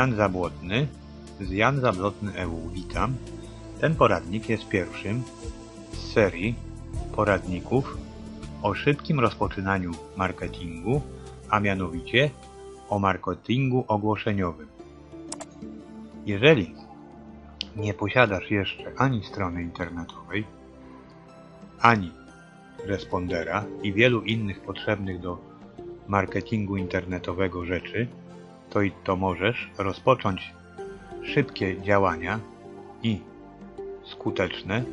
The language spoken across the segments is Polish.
Jan Zabłotny z Jan Zabłotny EU. Witam. Ten poradnik jest pierwszym z serii poradników o szybkim rozpoczynaniu marketingu, a mianowicie o marketingu ogłoszeniowym. Jeżeli nie posiadasz jeszcze ani strony internetowej, ani respondera i wielu innych potrzebnych do marketingu internetowego rzeczy, to i to możesz rozpocząć szybkie działania i skuteczne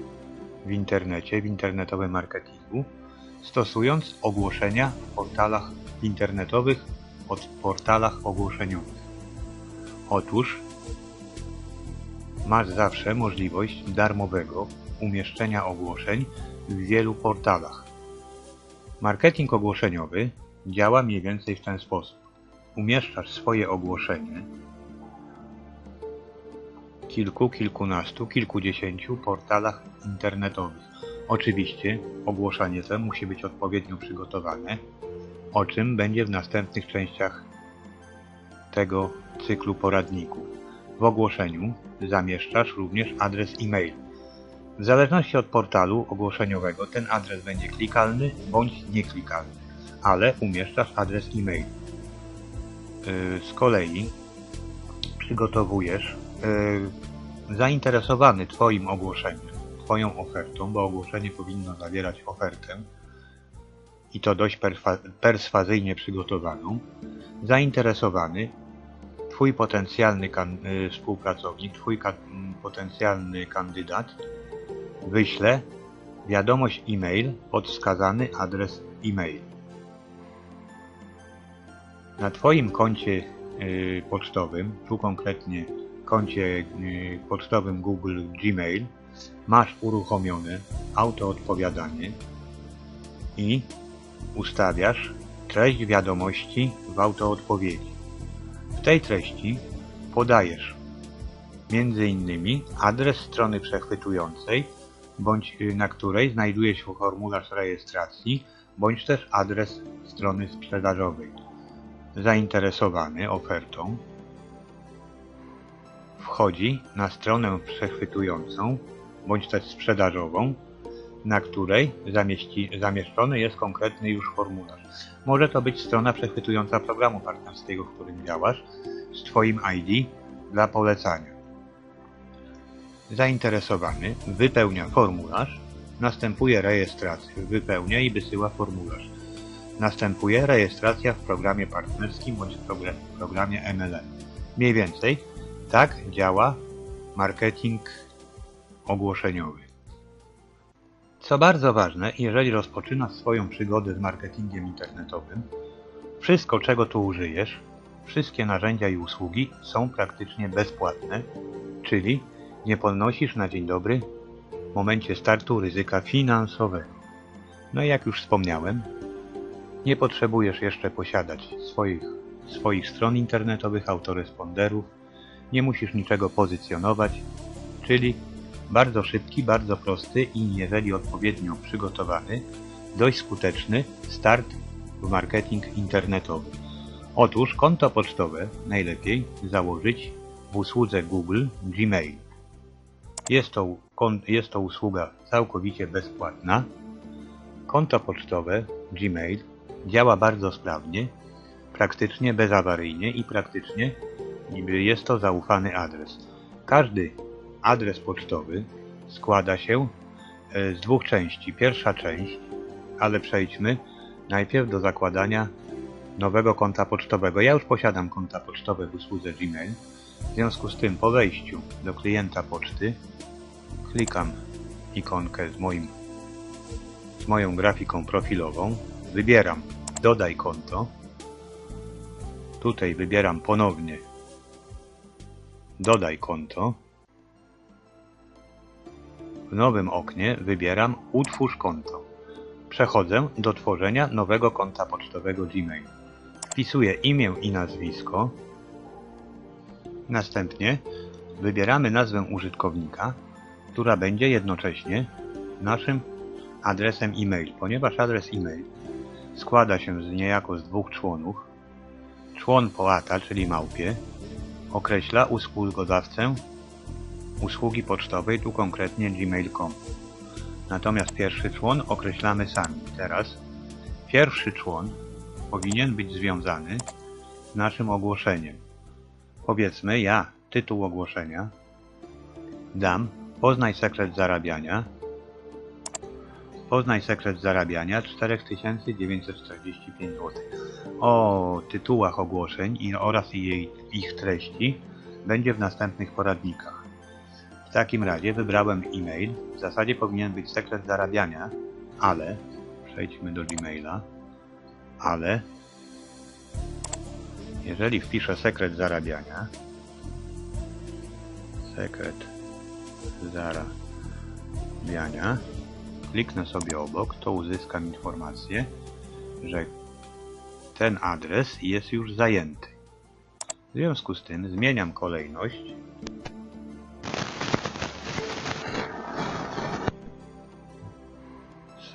w internecie, w internetowym marketingu, stosując ogłoszenia w portalach internetowych od portalach ogłoszeniowych. Otóż masz zawsze możliwość darmowego umieszczenia ogłoszeń w wielu portalach. Marketing ogłoszeniowy działa mniej więcej w ten sposób. Umieszczasz swoje ogłoszenie w kilku, kilkunastu, kilkudziesięciu portalach internetowych. Oczywiście ogłoszenie to musi być odpowiednio przygotowane, o czym będzie w następnych częściach tego cyklu poradników. W ogłoszeniu zamieszczasz również adres e-mail. W zależności od portalu ogłoszeniowego ten adres będzie klikalny bądź nieklikalny, ale umieszczasz adres e-mail. Yy, z kolei przygotowujesz yy, zainteresowany Twoim ogłoszeniem, Twoją ofertą, bo ogłoszenie powinno zawierać ofertę i to dość perswazyjnie przygotowaną, zainteresowany Twój potencjalny y, współpracownik, Twój ka potencjalny kandydat wyśle wiadomość e-mail pod wskazany adres e-mail. Na Twoim koncie y, pocztowym, tu konkretnie koncie y, pocztowym Google Gmail, masz uruchomione autoodpowiadanie i ustawiasz treść wiadomości w autoodpowiedzi. W tej treści podajesz m.in. adres strony przechwytującej, bądź y, na której znajduje się formularz rejestracji, bądź też adres strony sprzedażowej. Zainteresowany ofertą wchodzi na stronę przechwytującą, bądź też sprzedażową, na której zamieści, zamieszczony jest konkretny już formularz. Może to być strona przechwytująca programu partnerskiego, w którym działasz, z Twoim ID dla polecania. Zainteresowany wypełnia formularz, następuje rejestracja, wypełnia i wysyła formularz. Następuje rejestracja w programie partnerskim bądź w programie MLM. Mniej więcej tak działa marketing ogłoszeniowy. Co bardzo ważne, jeżeli rozpoczynasz swoją przygodę z marketingiem internetowym, wszystko czego tu użyjesz, wszystkie narzędzia i usługi są praktycznie bezpłatne, czyli nie ponosisz na dzień dobry w momencie startu ryzyka finansowego. No i jak już wspomniałem, nie potrzebujesz jeszcze posiadać swoich, swoich stron internetowych, autoresponderów, nie musisz niczego pozycjonować, czyli bardzo szybki, bardzo prosty i jeżeli odpowiednio przygotowany, dość skuteczny start w marketing internetowy. Otóż konto pocztowe najlepiej założyć w usłudze Google Gmail. Jest to, jest to usługa całkowicie bezpłatna. Konto pocztowe Gmail działa bardzo sprawnie, praktycznie bezawaryjnie i praktycznie jest to zaufany adres. Każdy adres pocztowy składa się e, z dwóch części. Pierwsza część, ale przejdźmy najpierw do zakładania nowego konta pocztowego. Ja już posiadam konta pocztowe w usłudze Gmail. W związku z tym po wejściu do klienta poczty klikam ikonkę z moim z moją grafiką profilową, wybieram dodaj konto. Tutaj wybieram ponownie dodaj konto. W nowym oknie wybieram Utwórz konto. Przechodzę do tworzenia nowego konta pocztowego Gmail. Wpisuję imię i nazwisko. Następnie wybieramy nazwę użytkownika, która będzie jednocześnie naszym adresem e-mail, ponieważ adres e-mail składa się z niejako z dwóch członów. Człon po czyli małpie określa usługodawcę usługi pocztowej, tu konkretnie gmail.com. Natomiast pierwszy człon określamy sami. Teraz pierwszy człon powinien być związany z naszym ogłoszeniem. Powiedzmy, ja tytuł ogłoszenia dam Poznaj sekret zarabiania. Poznaj sekret zarabiania 4945 zł. O tytułach ogłoszeń oraz jej, ich treści będzie w następnych poradnikach. W takim razie wybrałem e-mail. W zasadzie powinien być sekret zarabiania, ale przejdźmy do Gmaila. Ale jeżeli wpiszę sekret zarabiania, sekret zarabiania, kliknę sobie obok, to uzyskam informację, że ten adres jest już zajęty. W związku z tym zmieniam kolejność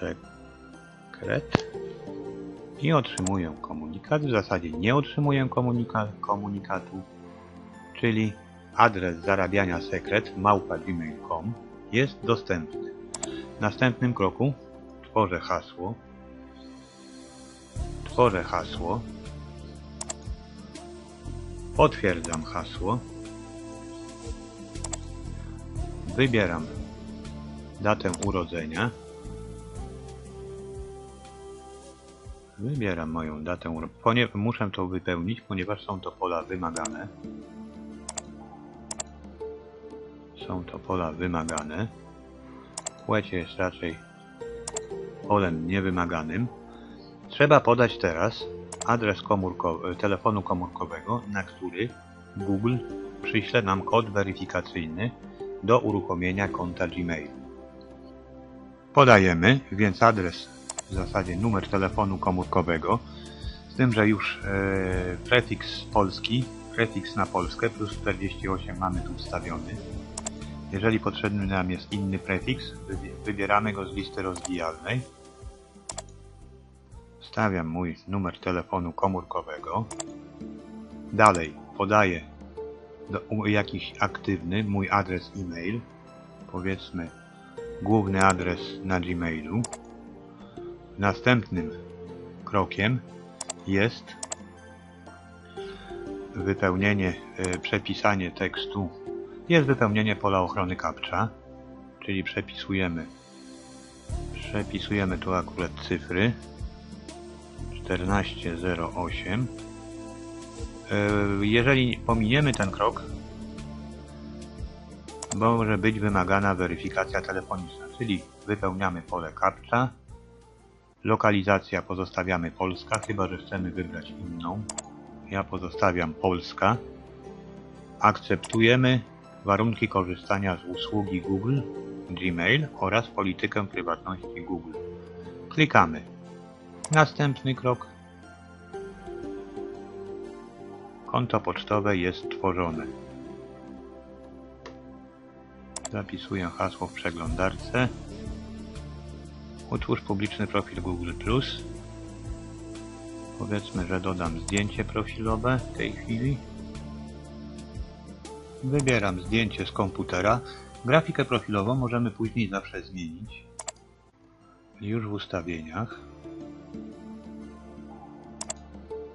sekret i otrzymuję komunikat. W zasadzie nie otrzymuję komunika komunikatu, czyli adres zarabiania sekret małpa gmail.com jest dostępny. Następnym kroku tworzę hasło. Tworzę hasło. Potwierdzam hasło. Wybieram datę urodzenia. Wybieram moją datę urodzenia. Muszę to wypełnić, ponieważ są to pola wymagane. Są to pola wymagane. Płeć jest raczej polem niewymaganym. Trzeba podać teraz adres komórko telefonu komórkowego, na który Google przyśle nam kod weryfikacyjny do uruchomienia konta Gmail. Podajemy więc adres, w zasadzie numer telefonu komórkowego, z tym, że już e, prefiks polski, prefiks na Polskę plus 48 mamy tu wstawiony. Jeżeli potrzebny nam jest inny prefiks, wybieramy go z listy rozwijalnej. Wstawiam mój numer telefonu komórkowego. Dalej podaję do, jakiś aktywny mój adres e-mail. Powiedzmy główny adres na Gmailu. Następnym krokiem jest wypełnienie, e, przepisanie tekstu jest wypełnienie pola ochrony CAPTCHA, czyli przepisujemy przepisujemy tu akurat cyfry. 1408 e, jeżeli pominiemy ten krok może być wymagana weryfikacja telefoniczna, czyli wypełniamy pole CAPTCHA lokalizacja pozostawiamy Polska, chyba że chcemy wybrać inną. Ja pozostawiam Polska. Akceptujemy warunki korzystania z usługi Google, Gmail oraz politykę prywatności Google. Klikamy. Następny krok. Konto pocztowe jest tworzone. Zapisuję hasło w przeglądarce. Utwórz publiczny profil Google+. Powiedzmy, że dodam zdjęcie profilowe w tej chwili. Wybieram zdjęcie z komputera. Grafikę profilową możemy później zawsze zmienić. Już w ustawieniach.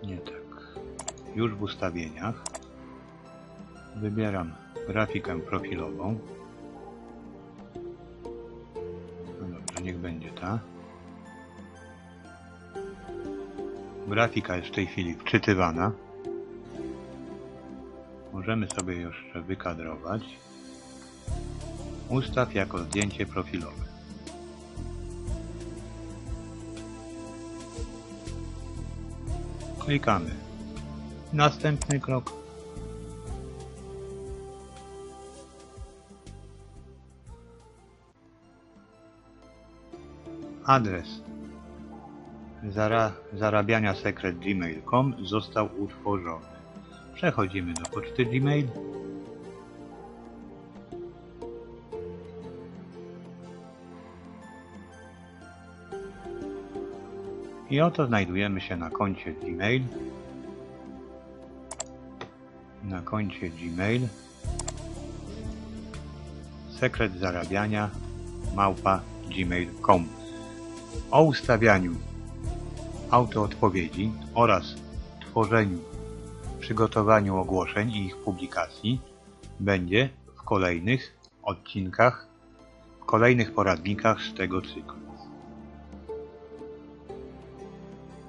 Nie tak. Już w ustawieniach. Wybieram grafikę profilową. No dobrze, niech będzie ta. Grafika jest w tej chwili wczytywana. Możemy sobie jeszcze wykadrować. Ustaw jako zdjęcie profilowe. Klikamy. Następny krok. Adres Zara zarabiania sekret gmail.com został utworzony. Przechodzimy do poczty Gmail. I oto znajdujemy się na koncie Gmail. na koncie Gmail sekret zarabiania małpa gmail.com o ustawianiu autoodpowiedzi oraz tworzeniu, przygotowaniu ogłoszeń i ich publikacji będzie w kolejnych odcinkach, w kolejnych poradnikach z tego cyklu.